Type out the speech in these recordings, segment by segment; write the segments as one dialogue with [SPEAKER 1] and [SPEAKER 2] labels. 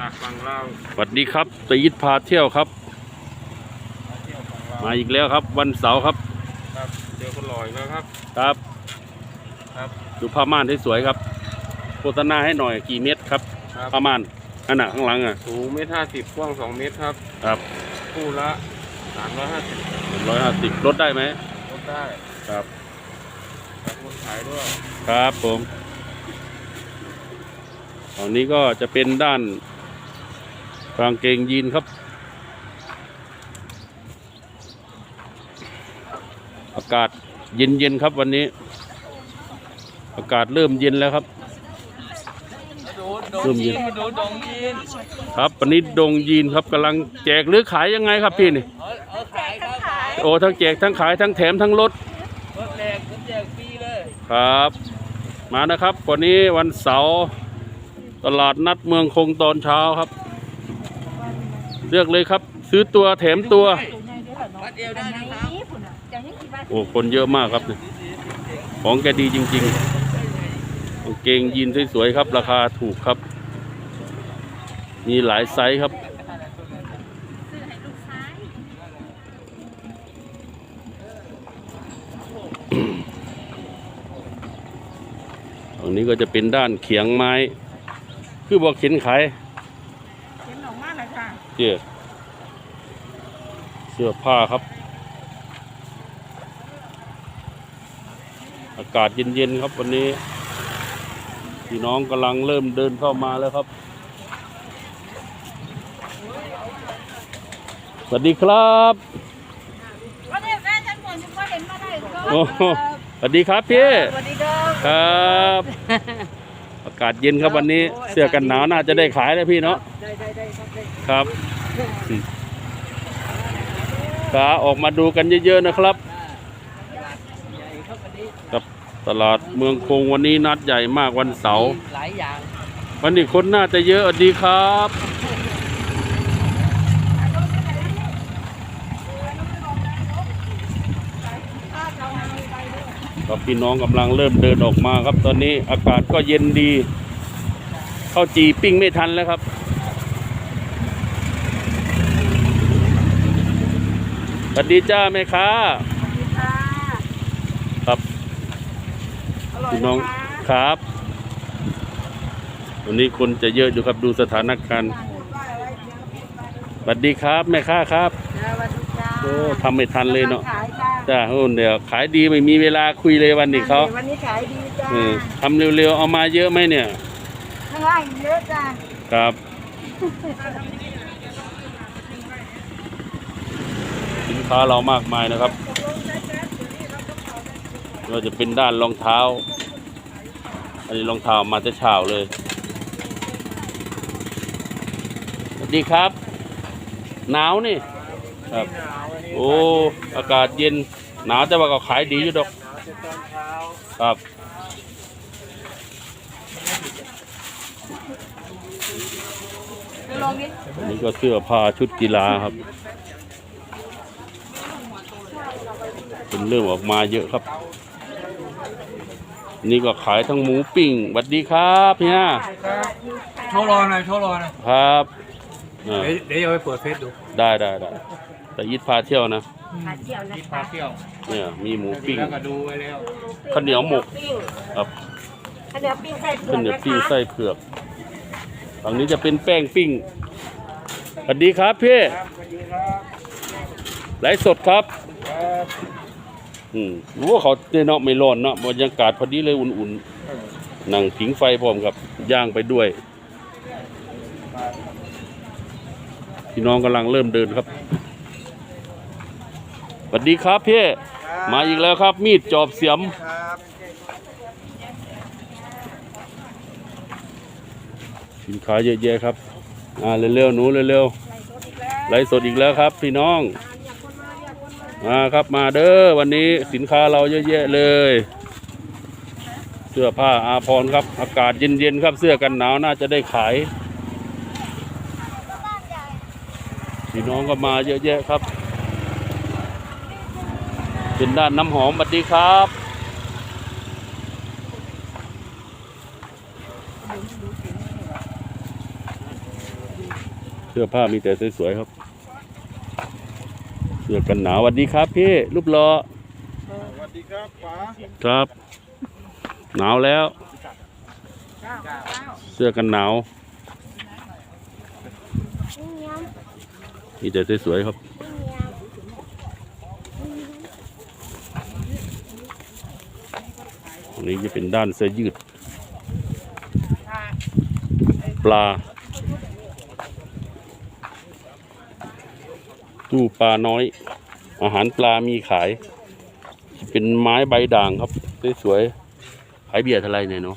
[SPEAKER 1] หนักฝั่งเรา
[SPEAKER 2] สวัสดีครับตยิดพาเที่ยวครับ
[SPEAKER 1] มาเที่ยวฝั่งเรา
[SPEAKER 2] มาอีกแล้วครับ วันเสาร์ครับ
[SPEAKER 1] ครับเจอคนหล่ออีกแล้วครับ
[SPEAKER 2] ครับ
[SPEAKER 1] ครับ
[SPEAKER 2] ดูผ้าม่านที่สวยครับ โฆษณาให้หน่อยกี่เม็ดครับ
[SPEAKER 1] ครับ
[SPEAKER 2] ผ้าม่านขนาดข้างหลังอะ
[SPEAKER 1] สูงเมตรห้าสิบกว้างสองเมตรครับ
[SPEAKER 2] ครับ
[SPEAKER 1] คู่ละสามร้อยห้าสิบ
[SPEAKER 2] ร้อยห้าสิบลดได้ไหม
[SPEAKER 1] ลดได้
[SPEAKER 2] ครับ
[SPEAKER 1] ครับคนขายด้วย
[SPEAKER 2] ครับผมตอนนี้ก็จะเป็นด้าน กางเกงยีนครับอากาศเย็นๆครับวันนี้ อากาศเริ่มเย็นแล้วครับเริ่มเย็น
[SPEAKER 1] ดูดงยีน
[SPEAKER 2] ครับวันนี้ดงยีนครับกำลังแจกหรือขายยังไงครับพี่นี่
[SPEAKER 1] เออเออขายครับขาย
[SPEAKER 2] โอ้ทั้งแจกทั้งขายทั้งแถมทั้งลด
[SPEAKER 1] รถแจกรถแจกฟรีเลย
[SPEAKER 2] ครับ มานะครับวันนี้วันเสาร์ตลาดนัดเมืองคงตอนเช้าครับ เลือกเลยครับ ซื้อตัวแถมตัว
[SPEAKER 1] วัดเอวได้นะครับ
[SPEAKER 2] โอ้คนเยอะมากครับเนี่ยของแกดีจริงๆกางเกงยีนสวยๆครับ ราคาถูกครับ มีหลายไซส์ครับ ตรงนี้ก็จะเป็นด้านเขียงไม้ คือบอกเข็นขาย
[SPEAKER 3] เห็นหนองมากเลยค่ะ
[SPEAKER 2] เจ้เสื้อผ้าครับ อากาศเย็นๆครับวันนี้ พี่น้องกำลังเริ่มเดินเข้ามาแล้วครับ สวัสดีครับ
[SPEAKER 3] วันนี้แฟนฉันบ่นฉันก็เห็นมาได้ก็
[SPEAKER 2] โอ้โหสวัสดีครับพี่
[SPEAKER 3] สวัสดีครับ
[SPEAKER 2] ครับอากาศเย็นครับวันนี้เสื้อกันหนาวน่าจะได้ขายแล้วพี่เนาะ
[SPEAKER 3] ได้ได้ได้ครับได้
[SPEAKER 2] ครับขาออกมาดูกันเยอะๆนะครับครับตลาดเมืองคงวันนี้นัดใหญ่มากวันเสาร์
[SPEAKER 4] หลายอย่าง
[SPEAKER 2] วันนี้คนน่าจะเยอะสวัสดีครับ ครับพี่น้องกำลังเริ่มเดินออกมาครับ ตอนนี้อากาศก็เย็นดีเข้าวจีปิ้งไม่ทันแล้วครับสวัสดีจ้าแม่ค้า
[SPEAKER 3] ค่ะ
[SPEAKER 2] ครับ
[SPEAKER 3] อร่อย
[SPEAKER 2] พี่น้อง
[SPEAKER 3] นะคะ
[SPEAKER 2] ครับ วันนี้คนจะเยอะอยู่ครับดูสถานการณ์สวัสดีครับ แม่ค้าครับ
[SPEAKER 3] สวัสดีจ้า
[SPEAKER 2] โอ้ทำไม่ทันเลยเนาะ
[SPEAKER 3] ขาย จ้า
[SPEAKER 2] จ้าโอ้เดี๋ยวขายดีไม่มีเวลาคุยเลยวันนี้เขา
[SPEAKER 3] วันนี้ขายดีจ้า
[SPEAKER 2] เออทำเร็วๆเอามาเยอะไหมเนี่ย
[SPEAKER 3] ข้างล่างเยอะจ้า
[SPEAKER 2] ครับสินค้าเรามากมายนะครับก็จะเป็นด้านรองเท้า อันนี้รองเท้ามาจะเช้าเลยสวัสดีครับ หนาวนี่ครับ
[SPEAKER 1] หนาววันนี้
[SPEAKER 2] โอ้ อากาศเย็น หนาวแต่ว่าก็ขายดีอยู่ดอก
[SPEAKER 1] หนาวจะตอนเช้า
[SPEAKER 2] ครับ
[SPEAKER 3] ไปลองดิ
[SPEAKER 2] อันนี้ก็เสื้อผ้าชุดกีฬาครับ เป็นเริ่มออกมาเยอะครับ นี่ก็ขายทั้งหมูปิ้งสวัสดีครับพี่ฮะ
[SPEAKER 1] โชว์รอหน่อยโชว์รอหน่อย
[SPEAKER 2] ครับอ่า
[SPEAKER 1] เดี๋ยวเดี๋ยวเอาไปเปิดเฟซดู
[SPEAKER 2] ได้ได้ได้ แต่ยิดพาเที่ยวนะ
[SPEAKER 3] ขาเที่ยวนะ
[SPEAKER 1] ที่
[SPEAKER 3] คะ
[SPEAKER 1] พาเที่ยว
[SPEAKER 2] เนี่ยมีหมูปิ้ง
[SPEAKER 1] แล้วก็ดูไว้แล้ว
[SPEAKER 2] ข้าวเหนียวหมก
[SPEAKER 3] ปิ้ง
[SPEAKER 2] ครับ
[SPEAKER 3] ข้าวเหนียวปิ้งใส่เผือ
[SPEAKER 2] ข้าว
[SPEAKER 3] ก
[SPEAKER 2] เหนียว
[SPEAKER 3] นะ
[SPEAKER 2] ปิ้ง
[SPEAKER 3] คะ
[SPEAKER 2] ไส้เผือกฝั่งนี้จะเป็นแป้งปิ้งสวัสดีครับพี่
[SPEAKER 1] ครับสวัสดีครับ
[SPEAKER 2] ไลฟ์สดครับ
[SPEAKER 1] ครับ
[SPEAKER 2] อืมรู้ว่าเขาเนาะไม่ร้อนเนาะบรรยากาศพอดีเลยอุ่นๆนั่งผิงไฟพร้อมกับย่างไปด้วย พี่น้องกำลังเริ่มเดินครับ สวัสดีครับพี่มาอีกแล้วครับ มีดจอบเสียม
[SPEAKER 1] ครับ
[SPEAKER 2] สินค้าเยอะแยะครับอ่าเร็วๆหนูเร็วๆไลฟ์สดอีกแล้วครับ พี่น้องมาครับมาเด้อวันนี้สินค้าเราเยอะแยะเลยเสื้อผ้าอาภรณ์ครับ อากาศเย็นๆครับเสื้อกันหนาวน่าจะได้ขายพี่น้องก็มาเยอะแยะครับ เป็นด้านน้ำหอมสวัสดีครับ เสื้อผ้ามีแต่สวยๆครับ เสื้อกันหนาวสวัสดีครับพี่รูปหล่อ
[SPEAKER 1] สวัสดีครับป๋า
[SPEAKER 2] ครับ หนาวแล้ว เสื้อกันหนาว มีแต่สวยๆครับ อันนี้จะเป็นด้านเสื้อยืด ปลา ตู้ปลาน้อย อาหารปลามีขาย เป็นไม้ใบด่างครับสวยๆขายเบียร์เท่าไหรเนี่ยเนาะ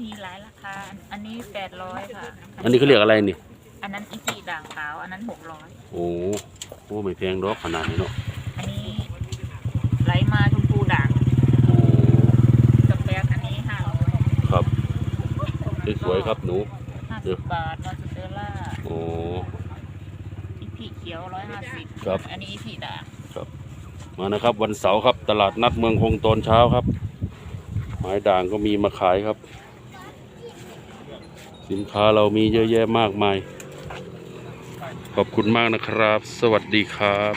[SPEAKER 3] มีหลายราคา อันนี้แปดร้อยค่ะ
[SPEAKER 2] อันนี้เขาเรียกอะไรนี่
[SPEAKER 3] อันนั้นอีพีด่างขาว อันนั้นหกร้อย
[SPEAKER 2] โอ้โหไม่แพงดอกขนาดนี้เนาะ
[SPEAKER 3] อันนี้ไหลมาชมพูด่าง
[SPEAKER 2] โอ้
[SPEAKER 3] สเปกอันนี้ห้าร้อย
[SPEAKER 2] ครับ สวยๆครับหนู
[SPEAKER 3] ห้าสิบบาทมอสเตอร่า
[SPEAKER 2] โอ้
[SPEAKER 3] อีพีเขียวร้อยห้าสิบ
[SPEAKER 2] ครับ
[SPEAKER 3] อันนี้อีพีด่าง
[SPEAKER 2] มานะครับ วันเสาร์ครับ ตลาดนัดเมืองคงตอนเช้าครับ ไม้ด่างก็มีมาขายครับ สินค้าเรามีเยอะแยะมากมาย ขอบคุณมากนะครับ สวัสดีครับ